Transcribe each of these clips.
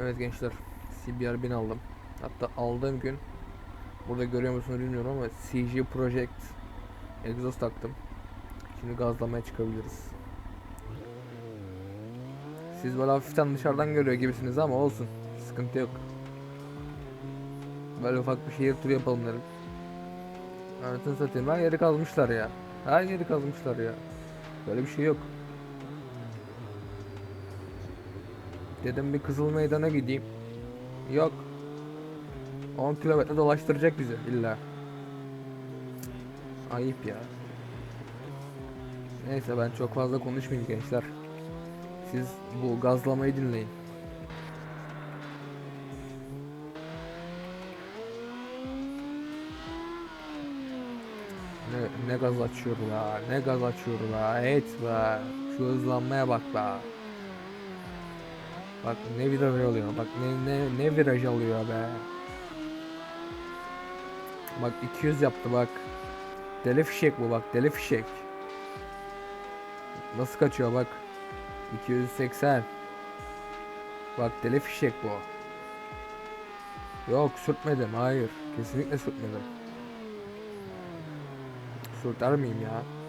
Evet gençler. CBR 1000 aldım. Hatta aldığım gün burada görüyor musunuz bilmiyorum ama CG Project egzoz taktım. Şimdi gazlamaya çıkabiliriz. Siz böyle hafiften dışarıdan görüyor gibisiniz ama olsun. Sıkıntı yok. Böyle ufak bir şehir turu yapalım dedim. Anasını satayım. Her yeri kazmışlar ya. Her yeri kazmışlar ya. Böyle bir şey yok. Dedim bir Kızıl Meydan'a gideyim. Yok. 10 kilometre dolaştıracak bizi illa. Ayıp ya. Neyse ben çok fazla konuşmayayım gençler. Siz bu gazlamayı dinleyin. Ne, ne gaz açıyor la, ne gaz açıyor la, et be. Şu hızlanmaya bak be. Bak ne viraj alıyor, bak ne ne ne viraj alıyor be. Bak 200 yaptı bak. Deli fişek bu bak, deli fişek. Nasıl kaçıyor bak. 280. Bak deli fişek bu. Yok sürtmedim hayır. Kesinlikle sürtmedim. Sürter miyim ya?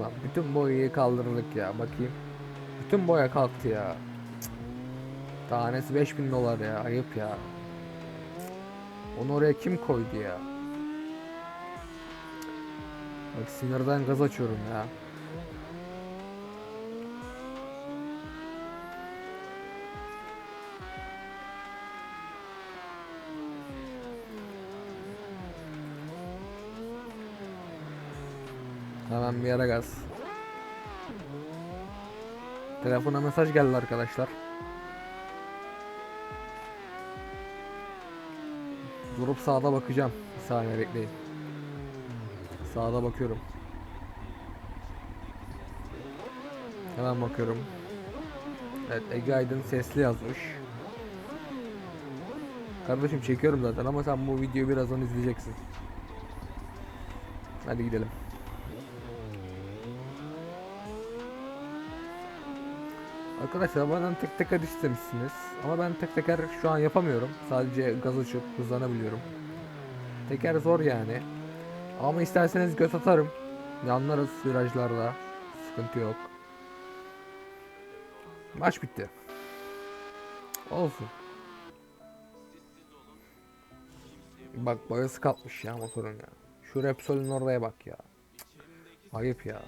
Ulan bütün boyayı kaldırdık ya bakayım. Bütün boya kalktı ya. Tanesi 5000 dolar ya ayıp ya. Onu oraya kim koydu ya? Bak sinirden gaz açıyorum ya. Hemen bir yere gaz. Telefona mesaj geldi arkadaşlar. Durup sağda bakacağım. Bir saniye bekleyin. Sağda bakıyorum. Hemen bakıyorum. Evet Ege Aydın sesli yazmış. Kardeşim çekiyorum zaten ama sen bu videoyu birazdan izleyeceksin. Hadi gidelim. Arkadaşlar bana tek teker istemişsiniz. Ama ben tek teker şu an yapamıyorum. Sadece gaz açıp hızlanabiliyorum. Teker zor yani. Ama isterseniz göt atarım. Yanlarız virajlarda. Sıkıntı yok. Maç bitti. Olsun. Bak boyası kalkmış ya motorun ya. Şu Repsol'ün oraya bak ya. Ayıp ya.